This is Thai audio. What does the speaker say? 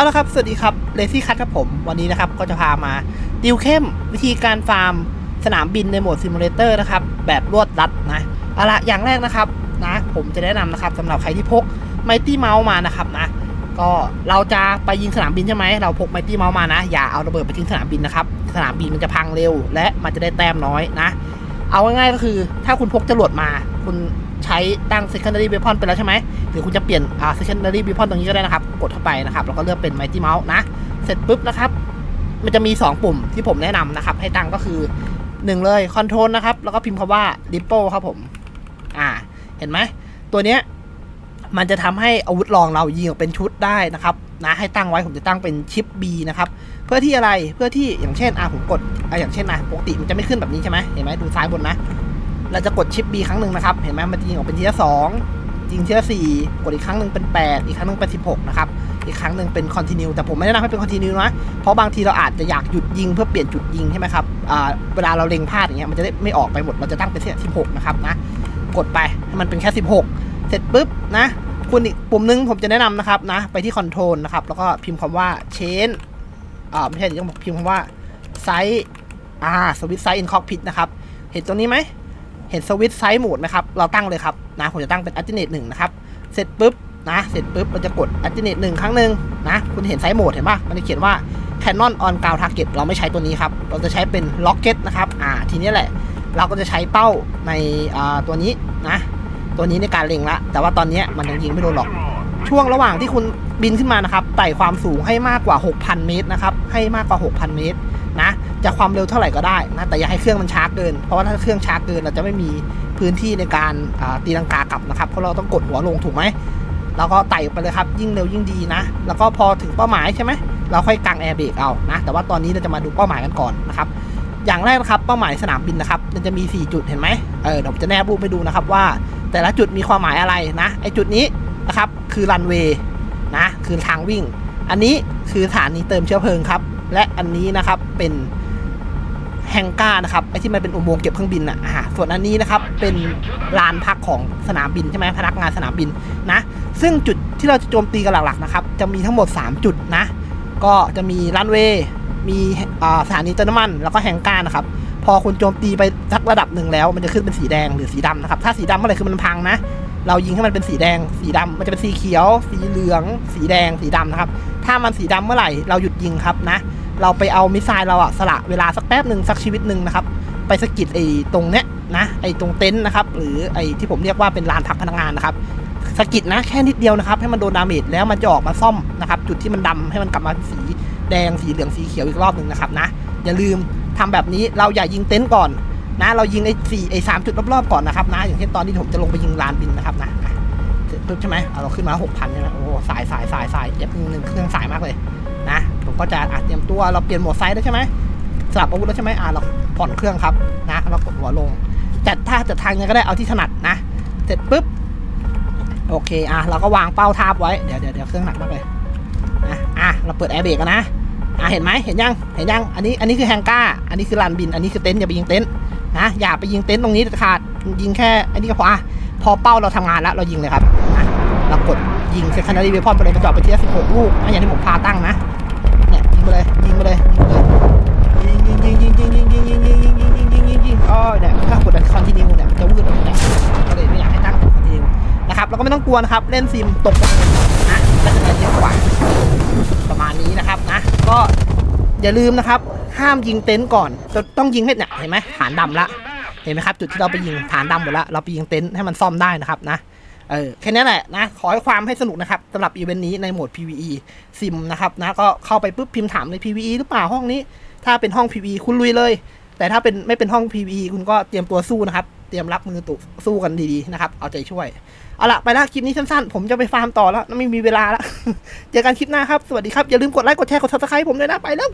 เอาละครับ สวัสดีครับเลซี่คัทครับผม วันนี้นะครับก็จะพามาดิวเข้มวิธีการฟาร์มสนามบินในโหมดซิมูเลเตอร์นะครับ แบบรวดรัดนะเอาละอย่างแรกนะครับนะผมจะแนะนำนะครับสำหรับใครที่พกไมตี้เมาส์มานะครับนะก็เราจะไปยิงสนามบินใช่ไหมเราพกไมตี้เมาส์มานะ อย่าเอาระเบิดไปทิ้งสนามบินนะครับ สนามบินมันจะพังเร็ว และมันจะได้แต้มน้อยนะ เอาง่ายๆก็คือ ถ้าคุณพกจรวดมา คุณ ใช้ตั้ง secondary weapon ไปแล้วใช่ไหมหรือคุณจะเปลี่ยนอ่า secondary weapon ตรงนี้ก็ได้นะครับ กดเข้าไปนะครับ แล้วก็เลือกเป็น mighty mouse นะ เสร็จปุ๊บนะครับ มันจะมี 2 ปุ่มที่ผมแนะนำนะครับ ให้ตั้งก็คือ 1 เลย control นะครับ แล้วก็พิมพ์คำว่า ripple ครับผม อ่า เห็นไหม ตัวเนี้ยมันจะทำให้อาวุธรองเรายิงออกเป็นชุดได้นะครับนะให้ตั้งไว้ผมจะตั้งเป็นชิป B นะครับเพื่อที่อะไรเพื่อที่อย่างเช่นอ่าผมกดอ่าอย่างเช่นนะปกติมันจะไม่ขึ้นแบบนี้ใช่ไหมเห็นไหมดูซ้ายบนนะ เราจะกดชิป B ครั้งหนึ่งนะครับ เห็นไหมมันจะยิงออกเป็นทีละสองยิงทีละสี่กดอีกครั้งหนึ่งเป็น 8 อีกครั้งหนึ่งเป็น16 นะครับ อีกครั้งหนึ่งเป็น continue แต่ผมไม่แนะนำให้เป็น continue นะ เพราะบางทีเราอาจจะอยากหยุดยิงเพื่อเปลี่ยนจุดยิงใช่ไหมครับเวลาเราเล็งพลาดอย่างเงี้ยมันจะได้ไม่ออกไปหมด เราจะตั้งเป็น16 นะครับนะ กดไปให้มันเป็นแค่ 16 เสร็จปุ๊บนะ คุณอีกปุ่มหนึงผมจะแนะนำนะครับนะ ไปที่ control นะครับ แล้วก็พิมพ์คำว่า change อ่าไม่ใช่เดี๋ยวต้องพิมพ์คำว่า size อ่า switch size in cockpit นะครับ เห็นตรงนี้ไหม เห็นสวิตช์ไซส์โหมดไหมครับ เราตั้งเลยครับนะผมจะตั้งเป็น alternate หนึ่งนะครับ เสร็จปุ๊บนะ เสร็จปุ๊บเราจะกด alternate หนึ่งครั้งหนึ่งนะ คุณเห็นไซส์โหมดเห็นปะมันจะเขียนว่า Canon on ground target เราไม่ใช้ตัวนี้ครับ เราจะใช้เป็น rocket นะครับ อ่า ทีนี้แหละ เราก็จะใช้เป้าในอ่าตัวนี้นะ ตัวนี้ในการเล็งละ แต่ว่าตอนนี้มันยังยิงไม่โดนหรอก ช่วงระหว่างที่คุณบินขึ้นมานะครับ ไต่ความสูงให้มากกว่า 6,000 เมตรนะครับ ให้มากกว่า 6,000 เมตร จะความเร็วเท่าไหร่ก็ได้นะแต่อย่าให้เครื่องมันช้าเกิน เพราะว่าถ้าเครื่องช้าเกินเราจะไม่มีพื้นที่ในการตีลังกากลับนะครับ เพราะเราต้องกดหัวลงถูกไหมเราก็ไต่ไปเลยครับ ยิ่งเร็วยิ่งดีนะ แล้วก็พอถึงเป้าหมายใช่ไหมเราค่อยกางแอร์เบรกเอานะ แต่ว่าตอนนี้เราจะมาดูเป้าหมายกันก่อนนะครับ อย่างแรกนะครับเป้าหมายสนามบินนะครับ มันจะมี 4 จุดเห็นไหมเออเดี๋ยวผมจะแนบรูปไปดูนะครับว่า แต่ละจุดมีความหมายอะไรนะ ไอจุดนี้นะครับคือรันเวย์นะ คือทางวิ่ง อันนี้คือสถานีเติมเชื้อเพลิงครับ และอันนี้นะครับเป็น แฮงก้านะครับไอที่มันเป็นอุโมงค์เก็บเครื่องบินอะส่วนอันนี้นะครับเป็นลานพักของสนามบินใช่ไหมพนักงานสนามบินนะ ซึ่งจุดที่เราจะโจมตีกันหลักๆนะครับจะมีทั้งหมด 3 จุดนะ ก็จะมีรันเวย์มีอ่าสถานีเติมน้ำมัน แล้วก็แฮงก้านะครับพอคุณโจมตีไปสักระดับหนึ่งแล้ว มันจะขึ้นเป็นสีแดงหรือสีดำนะครับถ้าสีดำเมื่อไหร่คือมันพังนะเรายิงให้มันเป็นสีแดง สีดำมันจะเป็นสีเขียว สีเหลือง สีแดง สีดำนะครับ ถ้ามันสีดำเมื่อไหร่ เราหยุดยิงครับนะ เราไปเอามิสไซล์เราอะสละเวลาสักแป๊บหนึ่งสักชีวิตหนึ่งนะครับ ไปสกิดไอ้ตรงเนี้ยนะไอ้ตรงเต็นท์นะครับ หรือไอ้ที่ผมเรียกว่าเป็นลานพักพนักงานนะครับสกิดนะแค่นิดเดียวนะครับ ให้มันโดนดาเมจแล้วมันจะออกมาซ่อมนะครับ จุดที่มันดำให้มันกลับมาสีแดงสีเหลืองสีเขียวอีกรอบหนึ่งนะครับนะอย่าลืมทำแบบนี้เราอย่ายิงเต็นท์ก่อนนะเรายิงไอ้สี่ไอ้สามจุดรอบๆก่อนนะครับนะอย่างเช่นตอนที่ผมจะลงไปยิงลานบินนะครับนะปุ๊บใช่ไหมเราขึ้นมาหกพันใช่ไหมโอ้สายสายสายสายเอฟหนึ่งเครื่องสายมากเลยนะ ผมก็จะอะเตรียมตัวเราเปลี่ยนโหมดไซด์แล้วใช่ไหมสลับอาวุธแล้วใช่ไหมอะเราผ่อนเครื่องครับนะเรากดหัวลง จัดท่าจัดทางยังก็ได้เอาที่ถนัดนะ เสร็จปุ๊บโอเคอะเราก็วางเป้าทาบไว้เดี๋ยวเดี๋ยวเดี๋ยวเครื่องหนักมากเลยอะอะเราเปิดแอร์เบรกกันนะอะเห็นไหมเห็นยังเห็นยังอันนี้อันนี้คือแฮงก้า อันนี้คือลานบิน อันนี้คือเต็นท์อย่าไปยิงเต็นท์นะอย่าไปยิงเต็นท์ตรงนี้ขาดยิงแค่อันนี้ก็พออะพอเป้าเราทำงานแล้วเรายิงเลยครับอะเรากดยิงเซคันดารีเวพอนไปเลยกระจอกไปทีละสิบหกลูกอ่อย่างที่ผมพาตั้งนะ ไปเลยยิงไปเลยยิงไปเลยยิงยิงยิงยิงยิงยิงยิงยิงยิงยิงยิงยิงยิงยิงยิงอ๋อเนี่ยถ้ากดคอนติเนียเนี่ยจะวืดไปแต่ก็เลยไม่อยากให้ตั้งคอนติเนียนะครับแล้วก็ไม่ต้องกลัวนะครับเล่นซิมตกนะก็จะเยอะกว่าประมาณนี้นะครับนะก็อย่าลืมนะครับ ห้ามยิงเต็นท์ก่อนจะต้องยิงให้เนี่ยเห็นไหมฐานดำละเห็นไหมครับจุดที่เราไปยิงฐานดำหมดละเราไปยิงเต็นท์ให้มันซ่อมได้นะครับนะ เออแค่นี้แหละนะขอให้ความให้สนุกนะครับสำหรับอีเวนต์นี้ในโหมด PVE ซิมนะครับนะก็เข้าไปปุ๊บพิมพ์ถามใน PVE หรือเปล่าห้องนี้ ถ้าเป็นห้อง PVE คุณลุยเลย แต่ถ้าเป็นไม่เป็นห้อง PVE คุณก็เตรียมตัวสู้นะครับ เตรียมรับมือตุสู้กันดีๆนะครับ เอาใจช่วย เอาละไปละคลิปนี้สั้นๆ ผมจะไปฟาร์มต่อแล้วไม่มีเวลาแล้วเจอกันคลิปหน้าครับ สวัสดีครับอย่าลืมกดไลค์กดแชร์กด subscribe ผมด้วยนะไปแล้ว